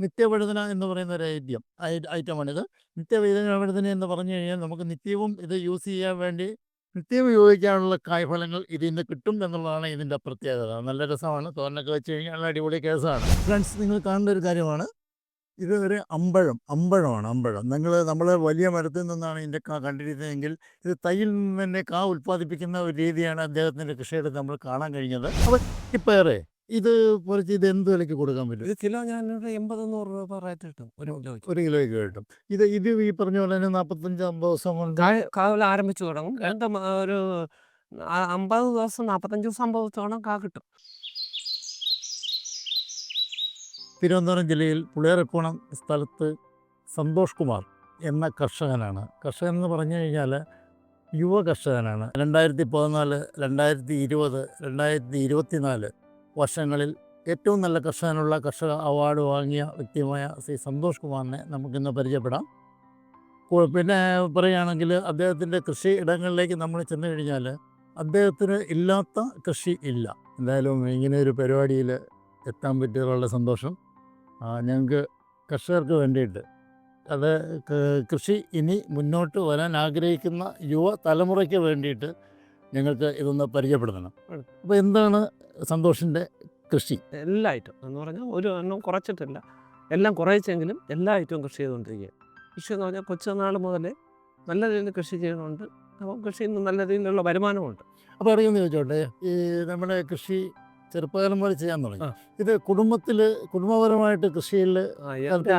നിത്യവഴുതന എന്ന് പറയുന്ന ഒരു ഐറ്റം ഐറ്റമാണിത്. നിത്യവഴുതന എന്ന് പറഞ്ഞു കഴിഞ്ഞാൽ നമുക്ക് നിത്യവും ഇത് യൂസ് ചെയ്യാൻ വേണ്ടി നിത്യം ഉപയോഗിക്കാനുള്ള കായ്ഫലങ്ങൾ ഇതിൽ നിന്ന് കിട്ടും എന്നുള്ളതാണ് ഇതിന്റെ പ്രത്യേകത. നല്ല രസമാണ്. തോരനൊക്കെ വെച്ച് കഴിഞ്ഞാൽ നല്ല അടിപൊളി കേസാണ്. ഫ്രണ്ട്സ് നിങ്ങൾ കാണേണ്ട ഒരു കാര്യമാണ്. ഇത് ഒരു അമ്പഴം. അമ്പഴമാണ് അമ്പഴം. നിങ്ങൾ നമ്മൾ വലിയ മരത്തിൽ നിന്നാണ് ഇതിന്റെ കാ കണ്ടിരുന്നതെങ്കിൽ ഇത് തൈയിൽ നിന്ന് തന്നെ കാ ഉൽപ്പാദിപ്പിക്കുന്ന ഒരു രീതിയാണ് അദ്ദേഹത്തിന്റെ കൃഷിയിടത്ത് നമ്മൾ കാണാൻ കഴിഞ്ഞത്. അപ്പോൾ ഇപ്പേറെ ഇത് കുറച്ച് ഇത് എന്ത് വിലയ്ക്ക് കൊടുക്കാൻ പറ്റും? ഇത് കിലോ ഞാൻ എൺപത് നൂറ് രൂപ റേറ്റ് കിട്ടും ഒരു കിലോയ്ക്ക്. ഒരു കിലോയ്ക്ക് കിട്ടും. ഇത് ഇത് ഈ പറഞ്ഞ പോലെ തന്നെ നാൽപ്പത്തഞ്ച് അമ്പത് ദിവസം കൊണ്ട് കാവിൽ ആരംഭിച്ചു തുടങ്ങും. രണ്ട് ഒരു അമ്പത് ദിവസം നാൽപ്പത്തഞ്ച് ദിവസം അമ്പത് ദിവസത്തോളം കാ കിട്ടും. തിരുവനന്തപുരം ജില്ലയിൽ പുളിയറക്കോണം സ്ഥലത്ത് സന്തോഷ് കുമാർ എന്ന കർഷകനാണ്. കർഷകൻ എന്ന് പറഞ്ഞു കഴിഞ്ഞാൽ യുവ കർഷകനാണ്. രണ്ടായിരത്തി പതിനാല് രണ്ടായിരത്തി ഇരുപത് രണ്ടായിരത്തി ഇരുപത്തിനാല് വർഷങ്ങളിൽ ഏറ്റവും നല്ല കർഷകനുള്ള കർഷക അവാർഡ് വാങ്ങിയ വ്യക്തിയുമായ ശ്രീ സന്തോഷ് കുമാറിനെ നമുക്കിന്ന് പരിചയപ്പെടാം. പിന്നെ പറയുകയാണെങ്കിൽ അദ്ദേഹത്തിന്റെ കൃഷി ഇടങ്ങളിലേക്ക് നമ്മൾ ചെന്ന് കഴിഞ്ഞാൽ അദ്ദേഹത്തിന് ഇല്ലാത്ത കൃഷി ഇല്ല. എന്തായാലും ഇങ്ങനെ ഒരു പരിപാടിയിൽ എത്താൻ പറ്റിയുള്ള സന്തോഷം. ഞങ്ങൾക്ക് കർഷകർക്ക് വേണ്ടിയിട്ട്. അത് കൃഷി ഇനി മുന്നോട്ട് വരാൻ ആഗ്രഹിക്കുന്ന യുവ തലമുറയ്ക്ക് വേണ്ടിയിട്ട് ഞങ്ങൾക്ക് ഇതൊന്ന് പരിചയപ്പെടുത്തണം. അപ്പോൾ എന്താണ് സന്തോഷിന്റെ കൃഷി? എല്ലാ ഐറ്റം എന്ന് പറഞ്ഞാൽ ഒരു എണ്ണം കുറച്ചിട്ടില്ല. എല്ലാം കുറച്ചെങ്കിലും എല്ലാ ഐറ്റവും കൃഷി ചെയ്തുകൊണ്ടിരിക്കുക കൃഷി എന്ന് പറഞ്ഞാൽ കൊച്ചുനാൾ മുതലേ നല്ല രീതിയിൽ കൃഷി ചെയ്യുന്നുണ്ട്. അപ്പം കൃഷിയിൽ നിന്ന് നല്ല രീതിയിലുള്ള വരുമാനമുണ്ട്. അപ്പോൾ അറിയുമെന്ന് ചോദിച്ചോട്ടെ ഈ നമ്മുടെ കൃഷി ചെറുപ്പകാലം മുതൽ ചെയ്യാൻ തുടങ്ങി. ഇത് കുടുംബത്തിൽ കുടുംബപരമായിട്ട് കൃഷിയിൽ അമ്മയൊക്കെ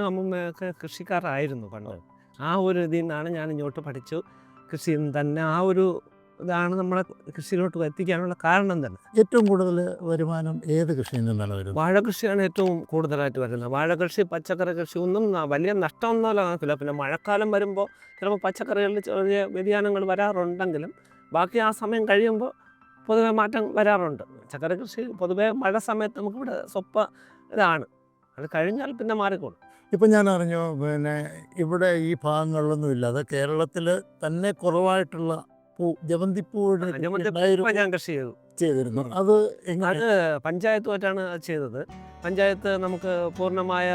അമ്മമ്മയൊക്കെ കൃഷിക്കാരായിരുന്നു പണ്ട്. ആ. ഒരു ഇതിൽ നിന്നാണ് ഞാൻ ഇങ്ങോട്ട് പഠിച്ചു. കൃഷി തന്നെ ആ ഒരു ഇതാണ് നമ്മളെ കൃഷിയിലോട്ട് എത്തിക്കാനുള്ള കാരണം തന്നെ. ഏറ്റവും കൂടുതൽ വരുമാനം ഏത് കൃഷിയിൽ നിന്നാണ് വരുന്നത്? വാഴ കൃഷിയാണ് ഏറ്റവും കൂടുതലായിട്ട് വരുന്നത്. വാഴ കൃഷി പച്ചക്കറി കൃഷി ഒന്നും വലിയ നഷ്ടമൊന്നുമല്ല കാണത്തില്ല പിന്നെ മഴക്കാലം വരുമ്പോൾ ചിലപ്പോൾ പച്ചക്കറികളിൽ ചെറിയ വ്യതിയാനങ്ങൾ വരാറുണ്ടെങ്കിലും ബാക്കി ആ സമയം കഴിയുമ്പോൾ പൊതുവേ മാറ്റം വരാറുണ്ട്. പച്ചക്കറി കൃഷി പൊതുവേ മഴ സമയത്ത് നമുക്കിവിടെ സ്വപ്പ ഇതാണ്. അത് കഴിഞ്ഞാൽ പിന്നെ മാറിക്കോളും. ഇപ്പം ഞാൻ അറിഞ്ഞു പിന്നെ ഇവിടെ ഈ ഭാഗങ്ങളിലൊന്നും ഇല്ലാതെ കേരളത്തിൽ തന്നെ കുറവായിട്ടുള്ള പൂ ജമന്തിപ്പൂവിടെ ആ, ജമന്തി ഞാൻ കൃഷി ചെയ്തു. ചെയ്തിരുന്നു. അത് അത് പഞ്ചായത്തുമായിട്ടാണ് അത് ചെയ്തത്. പഞ്ചായത്ത് നമുക്ക് പൂർണമായ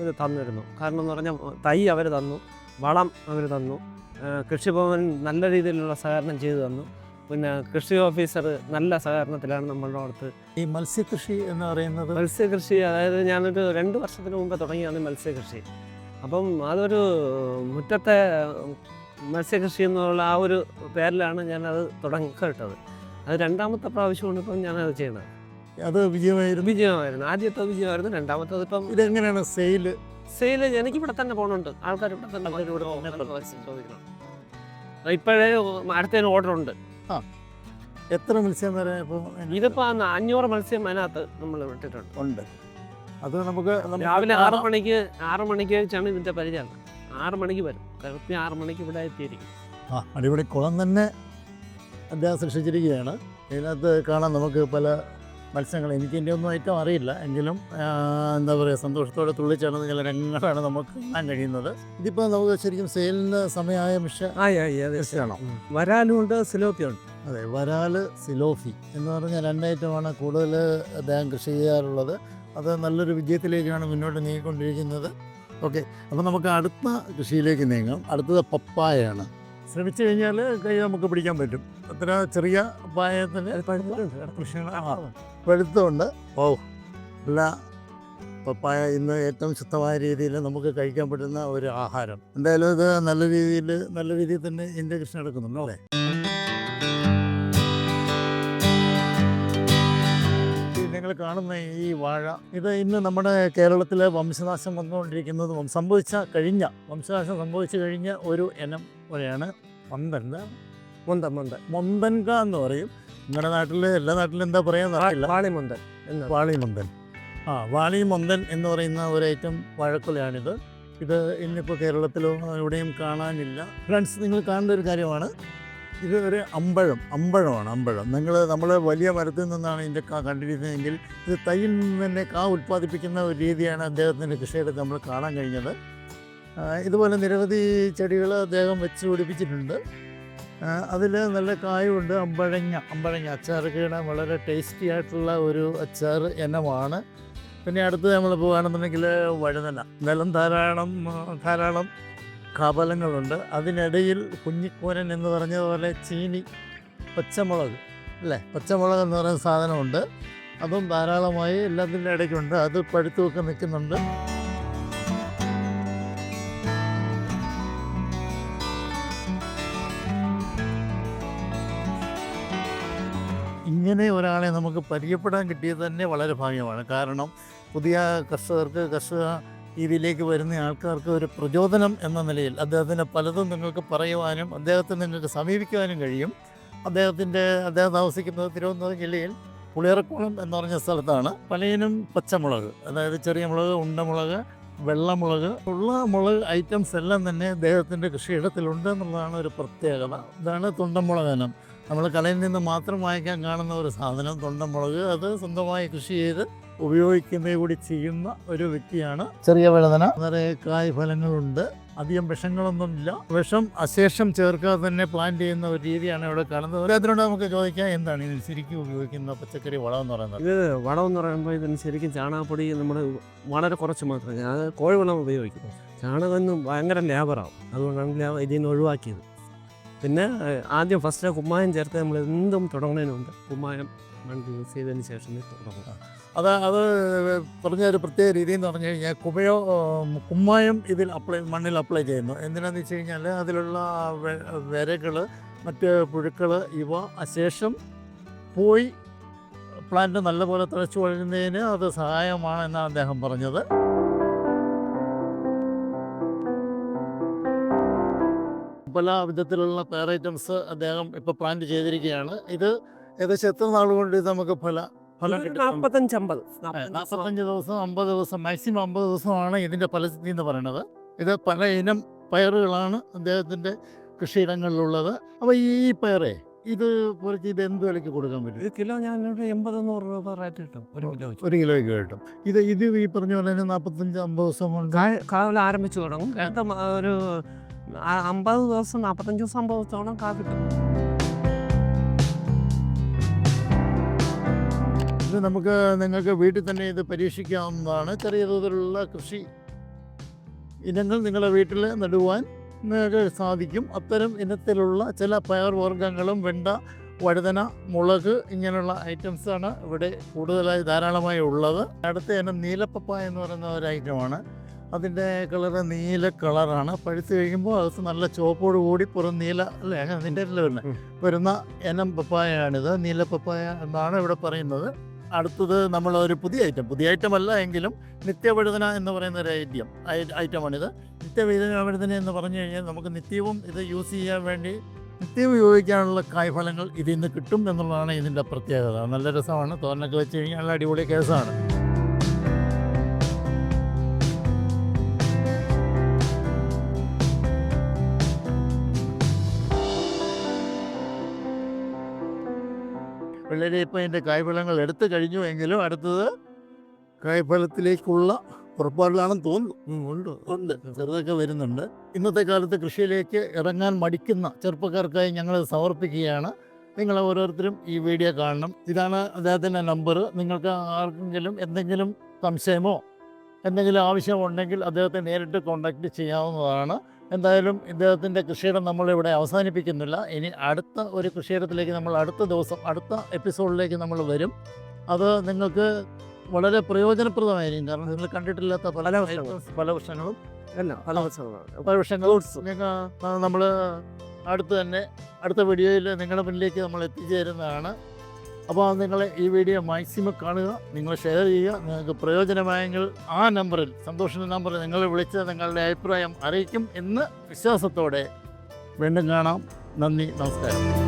ഇത് തന്നിരുന്നു. കാരണം എന്ന് പറഞ്ഞാൽ തൈ അവർ തന്നു വളം അവർ തന്നു കൃഷിഭവൻ നല്ല രീതിയിലുള്ള സഹകരണം ചെയ്തു തന്നു. പിന്നെ കൃഷി ഓഫീസർ നല്ല സഹകരണത്തിലാണ് നമ്മളുടെ അടുത്ത്. ഈ മത്സ്യകൃഷി എന്ന് പറയുന്നത്? മത്സ്യകൃഷി അതായത് ഞാനൊരു രണ്ട് വർഷത്തിന് മുമ്പ് തുടങ്ങിയാണ് മത്സ്യകൃഷി. അപ്പം അതൊരു മുറ്റത്തെ മത്സ്യകൃഷി എന്നുള്ള ആ ഒരു പേരിലാണ് ഞാനത് തുടങ്ങിയിട്ടത് അത് രണ്ടാമത്തെ പ്രാവശ്യമാണ് ഇപ്പം ഞാനത് ചെയ്യുന്നത് അത് വിജയമായിരുന്നു? വിജയമായിരുന്നു. ആദ്യത്തെ വിജയമായിരുന്നു രണ്ടാമത്തത് ഇപ്പം ഇതെങ്ങനെയാണ് സെയിൽ? സെയിൽ എനിക്ക് ഇവിടെ തന്നെ പോകണുണ്ട് ആൾക്കാർ ഇവിടെ തന്നെ ചോദിക്കണം. ഇപ്പോഴേ അടുത്തതിന് ഓർഡർ ഉണ്ട് എത്ര മത്സ്യം വരെ ഇപ്പോൾ ഇതിപ്പോ അഞ്ഞൂറ് മത്സ്യം അതിനകത്ത് നമ്മൾ വിട്ടിട്ടുണ്ട്. ഉണ്ട്. അത് നമുക്ക് രാവിലെ ആറ് മണിക്ക് ആറ് മണിക്ക് വെച്ചാണ് ഇതിന്റെ പരിചരണം ആറ് മണിക്ക് വരും. കൃത്യം ആറ് മണിക്ക് ഇവിടെ എത്തിയിരിക്കും. ആ അടിപൊളി കുളം തന്നെ അദ്ദേഹം സൃഷ്ടിച്ചിരിക്കുകയാണ്. ഇതിനകത്ത് കാണാൻ നമുക്ക് പല മത്സ്യങ്ങൾ. എനിക്ക് എന്റെ ഒന്നും ഐറ്റം അറിയില്ല. എങ്കിലും എന്താ പറയുക സന്തോഷത്തോടെ തുള്ളിച്ചാണ് ചില രംഗങ്ങളാണ് നമുക്ക് കാണാൻ കഴിയുന്നത്. ഇതിപ്പോൾ നമുക്ക് ശരിക്കും സെയിലിന് സമയമായ മിഷ മിഷയാണോ വരാലുണ്ട് സിലോപ്പിയുണ്ട് അതെ വരാൽ സിലോഫി എന്ന് പറഞ്ഞാൽ രണ്ടൈറ്റമാണ് കൂടുതൽ അദ്ദേഹം കൃഷി ചെയ്യാറുള്ളത്. അത് നല്ലൊരു വിജയത്തിലേക്കാണ് മുന്നോട്ട് നീങ്ങിക്കൊണ്ടിരിക്കുന്നത്. ഓക്കെ അപ്പോൾ നമുക്ക് അടുത്ത കൃഷിയിലേക്ക് നീങ്ങാം. അടുത്തത് പപ്പായയാണ്. ശ്രമിച്ചു കഴിഞ്ഞാൽ കൈ നമുക്ക് പിടിക്കാൻ പറ്റും. അത്ര ചെറിയ പായത്തിന് പഴുത്തുണ്ട് പഴുത്തമുണ്ട് ഓ അല്ല പപ്പായ ഇന്ന് ഏറ്റവും ശുദ്ധമായ രീതിയിൽ നമുക്ക് കഴിക്കാൻ പറ്റുന്ന ഒരു ആഹാരം. എന്തായാലും ഇത് നല്ല രീതിയിൽ നല്ല രീതിയിൽ തന്നെ ഇന്ത്യ കൃഷി നടക്കുന്നുണ്ട് അല്ലേ? കാണുന്ന ഈ വാഴ. ഇത് ഇന്ന് നമ്മുടെ കേരളത്തിലെ വംശനാശം വന്നുകൊണ്ടിരിക്കുന്നത് സംഭവിച്ച കഴിഞ്ഞ വംശനാശം സംഭവിച്ചു കഴിഞ്ഞ ഒരു ഇനം പോലെയാണ് മന്ദൻ. മുന്ത മുന്ത മൊന്തൻക എന്ന് പറയും. നിങ്ങളുടെ നാട്ടിൽ എല്ലാ നാട്ടിലും എന്താ പറയാന്ന് അറിയില്ല. വാളിമുന്തൻ വാളിമൊന്തൻ ആ വാളിമുന്തൻ എന്ന് പറയുന്ന ഒരു ഐറ്റം വാഴക്കുലയാണിത്. ഇത് ഇന്നിപ്പോൾ കേരളത്തിലോ എവിടെയും കാണാനില്ല. ഫ്രണ്ട്സ് നിങ്ങൾ കാണേണ്ട ഒരു കാര്യമാണ്. ഇത് ഒരു അമ്പഴം അമ്പഴമാണ് അമ്പഴം. നിങ്ങൾ നമ്മൾ വലിയ മരത്തിൽ നിന്നാണ് ഇതിന്റെ കാ കണ്ടിരുന്നതെങ്കിൽ ഇത് തൈയിൽ നിന്ന് തന്നെ കാ ഉൽപ്പാദിപ്പിക്കുന്ന ഒരു രീതിയാണ് അദ്ദേഹത്തിന്റെ കൃഷിയുടെ നമ്മൾ കാണാൻ കഴിഞ്ഞത്. ഇതുപോലെ നിരവധി ചെടികൾ അദ്ദേഹം വെച്ച് പിടിപ്പിച്ചിട്ടുണ്ട്. അതിൽ നല്ല കായുണ്ട്. അമ്പഴങ്ങ അമ്പഴങ്ങ. അച്ചാർ കീണാൻ വളരെ ടേസ്റ്റി ആയിട്ടുള്ള ഒരു അച്ചാർ ഇനമാണ്. പിന്നെ അടുത്ത് നമ്മൾ പോകുകയാണെന്നുണ്ടെങ്കിൽ വഴുതന. നിലം ധാരാളം ധാരാളം കപലങ്ങളുണ്ട്. അതിനിടയിൽ കുഞ്ഞിക്കൂരൻ എന്ന് പറഞ്ഞതുപോലെ ചീനി പച്ചമുളക് അല്ലേ? പച്ചമുളക് എന്ന് പറയുന്ന സാധനമുണ്ട്. അതും ധാരാളമായി എല്ലാത്തിന്റെ ഇടയ്ക്കുണ്ട്. അത് പഴുത്തുമൊക്കെ നിൽക്കുന്നുണ്ട്. ഇങ്ങനെ ഒരാളെ നമുക്ക് പരിചയപ്പെടാൻ കിട്ടിയത് തന്നെ വളരെ ഭാഗ്യമാണ്. കാരണം പുതിയ കർഷകർക്ക് കർഷക രീതിയിലേക്ക് വരുന്ന ആൾക്കാർക്ക് ഒരു പ്രചോദനം എന്ന നിലയിൽ അദ്ദേഹത്തിന് പലതും നിങ്ങൾക്ക് പറയുവാനും അദ്ദേഹത്തെ നിങ്ങൾക്ക് സമീപിക്കുവാനും കഴിയും. അദ്ദേഹത്തിന്റെ അദ്ദേഹം താമസിക്കുന്നത് തിരുവനന്തപുരം ജില്ലയിൽ പുളിയറക്കുളം എന്ന് പറഞ്ഞ സ്ഥലത്താണ്. പലയിനും പച്ചമുളക് അതായത് ചെറിയ മുളക് ഉണ്ടമുളക് വെള്ളമുളക് ഉള്ള മുളക് ഐറ്റംസ് എല്ലാം തന്നെ അദ്ദേഹത്തിന്റെ കൃഷിയിടത്തിലുണ്ട് എന്നുള്ളതാണ് ഒരു പ്രത്യേകത. ഇതാണ് തുണ്ടമുളകനം. നമ്മൾ കലയിൽ നിന്ന് മാത്രം വാങ്ങിക്കാൻ കാണുന്ന ഒരു സാധനം തൊണ്ടമുളക്. അത് സ്വന്തമായി കൃഷി ചെയ്ത് ഉപയോഗിക്കുന്നത് കൂടി ചെയ്യുന്ന ഒരു വ്യക്തിയാണ്. ചെറിയ വഴുതന നിറയെ കായ് ഫലങ്ങളുണ്ട്. അധികം വിഷങ്ങളൊന്നുമില്ല. വിഷം അശേഷം ചേർക്കാതെ തന്നെ പ്ലാൻ ചെയ്യുന്ന ഒരു രീതിയാണ് ഇവിടെ കാണുന്നത്. അതിനോട് നമുക്ക് ചോദിക്കാം എന്താണ് ഇതിൽ ശരിക്കും ഉപയോഗിക്കുന്ന പച്ചക്കറി വളം എന്ന് പറയുന്നത്? ഇത് വളം എന്ന് പറയുമ്പോൾ ഇതിന് ശരിക്കും ചാണകപ്പൊടി നമ്മൾ വളരെ കുറച്ച് മാത്രമേ അത് കോഴിവളം ഉപയോഗിക്കുന്നു. ചാണകം ഇന്ന് ഭയങ്കര ലേബറാവും. അതുകൊണ്ടാണ് ലേബർ ഇതിൽ നിന്ന് ഒഴിവാക്കിയത്. പിന്നെ ആദ്യം ഫസ്റ്റ് കുമ്മായം ചേർത്ത് നമ്മൾ എന്തും തുടങ്ങുന്നതിനുണ്ട് കുമ്മായം മണ്ണ് യൂസ് ചെയ്തതിന് ശേഷമേ തുടങ്ങുക അത് അത് പറഞ്ഞ ഒരു പ്രത്യേക രീതി എന്ന് പറഞ്ഞു കഴിഞ്ഞാൽ കുമയോ കുമ്മായം ഇതിൽ അപ്ലൈ മണ്ണിൽ അപ്ലൈ ചെയ്യുന്നു. എന്തിനാന്ന് വെച്ച് കഴിഞ്ഞാൽ അതിലുള്ള വിരകൾ മറ്റ് പുഴുക്കൾ ഇവ അശേഷം പോയി പ്ലാന്റ് നല്ലപോലെ തിളച്ചു വളരുന്നതിന് അത് സഹായമാണ് എന്നാണ് അദ്ദേഹം പറഞ്ഞത്. പല വിധത്തിലുള്ള പേർ ഐറ്റംസ് അദ്ദേഹം ഇപ്പോൾ പ്ലാന്റ് ചെയ്തിരിക്കുകയാണ്. ഇത് ഏകദേശം എത്ര നാൾ കൊണ്ട് നമുക്ക് ഫല ഫലം കിട്ടും? നാൽപ്പത്തഞ്ച് അമ്പത് നാൽപ്പത്തഞ്ച് ദിവസം അമ്പത് ദിവസം മാക്സിമം അമ്പത് ദിവസമാണ് ഇതിന്റെ ഫലസ്ഥിതി എന്ന് പറയുന്നത്. ഇത് പല ഇനം പയറുകളാണ് അദ്ദേഹത്തിന്റെ കൃഷിയിടങ്ങളിലുള്ളത്. അപ്പോൾ ഈ പയറേ ഇത് കുറച്ച് ഇത് എന്ത് വിലയ്ക്ക് കൊടുക്കാൻ പറ്റും? ഒരു കിലോ ഞാൻ എൺപത് നൂറ് രൂപ റേറ്റ് കിട്ടും ഒരു കിലോ ഒരു കിലോയ്ക്ക് കിട്ടും. ഇത് ഇത് ഈ പറഞ്ഞ പോലെ തന്നെ നാൽപ്പത്തഞ്ച് അമ്പത് ദിവസം കൊണ്ട് കാവൽ ആരംഭിച്ചു തുടങ്ങും. ഒരു അമ്പത് ദിവസം നാൽപ്പത്തഞ്ച് ദിവസം അമ്പത് ദിവസത്തോളം കാ കിട്ടും. ഇത് നമുക്ക് നിങ്ങൾക്ക് വീട്ടിൽ തന്നെ ഇത് പരീക്ഷിക്കാവുന്നതാണ്. ചെറിയ തോതിലുള്ള കൃഷി ഇനങ്ങൾ നിങ്ങളുടെ വീട്ടിൽ നടുവാൻ നിങ്ങൾക്ക് സാധിക്കും. അത്തരം ഇനത്തിലുള്ള ചില പയർ വർഗങ്ങളും വെണ്ട വഴുതന മുളക് ഇങ്ങനെയുള്ള ഐറ്റംസാണ് ഇവിടെ കൂടുതലായി ധാരാളമായി ഉള്ളത്. അടുത്ത ഇനം നീലപ്പപ്പ എന്ന് പറയുന്ന ഒരു ഐറ്റമാണ് അതിന്റെ കളറ് നീല കളറാണ് പഴുത്ത് കഴിയുമ്പോൾ അത് നല്ല ചുവപ്പോട് കൂടി പുറം നീല അല്ലേ? അതിന്റെ. വരുന്ന ഇനം പപ്പായയാണിത്. നീല പപ്പായ എന്നാണ് ഇവിടെ പറയുന്നത്. അടുത്തത് നമ്മൾ ഒരു പുതിയ ഐറ്റം പുതിയ ഐറ്റം അല്ല എങ്കിലും നിത്യവഴുതന എന്ന് പറയുന്ന ഒരു ഐറ്റം ഐറ്റമാണിത് നിത്യവഴുതന വഴുതന എന്ന് പറഞ്ഞു കഴിഞ്ഞാൽ നമുക്ക് നിത്യവും ഇത് യൂസ് ചെയ്യാൻ വേണ്ടി നിത്യം ഉപയോഗിക്കാനുള്ള കായ്ഫലങ്ങൾ ഇതിൽ നിന്ന് കിട്ടും എന്നുള്ളതാണ് ഇതിന്റെ പ്രത്യേകത. നല്ല രസമാണ്. തോരനൊക്കെ വെച്ച് കഴിഞ്ഞാൽ അടിപൊളി കേസാണ്. വെള്ളരി ഇപ്പം കായ്ഫലങ്ങൾ എടുത്തു കഴിഞ്ഞു എങ്കിലും അടുത്തത് കായ്ഫലത്തിലേക്കുള്ള പുറപ്പാടിലാണെന്ന് തോന്നുന്നു. ഉണ്ട്. ഉണ്ട്. ചെറുതൊക്കെ വരുന്നുണ്ട്. ഇന്നത്തെ കാലത്ത് കൃഷിയിലേക്ക് ഇറങ്ങാൻ മടിക്കുന്ന ചെറുപ്പക്കാർക്കായി ഞങ്ങൾ സമർപ്പിക്കുകയാണ്. നിങ്ങൾ ഓരോരുത്തരും ഈ വീഡിയോ കാണണം. ഇതാണ് അദ്ദേഹത്തിന്റെ നമ്പർ. നിങ്ങൾക്ക് ആർക്കെങ്കിലും എന്തെങ്കിലും സംശയമോ എന്തെങ്കിലും ആവശ്യമുണ്ടെങ്കിൽ അദ്ദേഹത്തെ നേരിട്ട് കോൺടാക്റ്റ് ചെയ്യാവുന്നതാണ്. എന്തായാലും ഇദ്ദേഹത്തിന്റെ കൃഷിയിടം നമ്മളിവിടെ അവസാനിപ്പിക്കുന്നില്ല. ഇനി അടുത്ത ഒരു കൃഷിയിടത്തിലേക്ക് നമ്മൾ അടുത്ത ദിവസം അടുത്ത എപ്പിസോഡിലേക്ക് നമ്മൾ വരും. അത് നിങ്ങൾക്ക് വളരെ പ്രയോജനപ്രദമായിരിക്കും. കാരണം നിങ്ങൾ കണ്ടിട്ടില്ലാത്ത പല പല വർഷങ്ങളും പല വർഷങ്ങളും നമ്മൾ അടുത്ത് തന്നെ അടുത്ത വീഡിയോയിൽ നിങ്ങളുടെ മുന്നിലേക്ക് നമ്മൾ എത്തിച്ചേരുന്നതാണ്. അപ്പോൾ നിങ്ങൾ ഈ വീഡിയോ മാക്സിമം കാണുക നിങ്ങൾ ഷെയർ ചെയ്യുക. നിങ്ങൾക്ക് പ്രയോജനമായെങ്കിൽ ആ നമ്പറിൽ സന്തോഷിന്റെ നമ്പറിൽ നിങ്ങൾ വിളിച്ച് നിങ്ങളുടെ അഭിപ്രായം അറിയിക്കും എന്ന് വിശ്വാസത്തോടെ വീണ്ടും കാണാം. നന്ദി നമസ്കാരം.